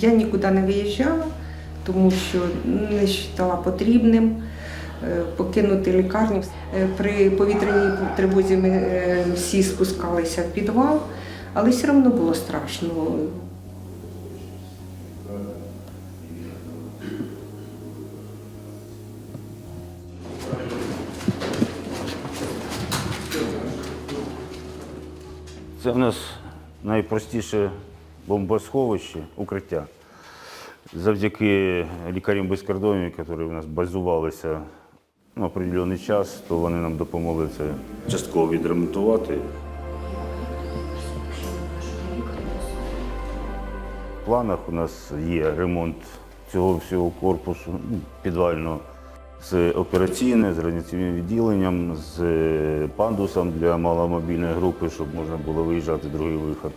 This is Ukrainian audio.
Я нікуди не виїжджала, тому що не вважала потрібним е, покинути лікарню. Е, При повітряній тривозі ми е, всі спускалися в підвал, але все одно було страшно. Це в нас найпростіше бомбосховище, укриття. Завдяки лікарям без кордонів, які у нас базувалися на определений час, то вони нам допомогли це частково відремонтувати. В планах у нас є ремонт цього всього корпусу ну, підвального з операційне, з радіаційним відділенням, з пандусом для маломобільної групи, щоб можна було виїжджати другий виход.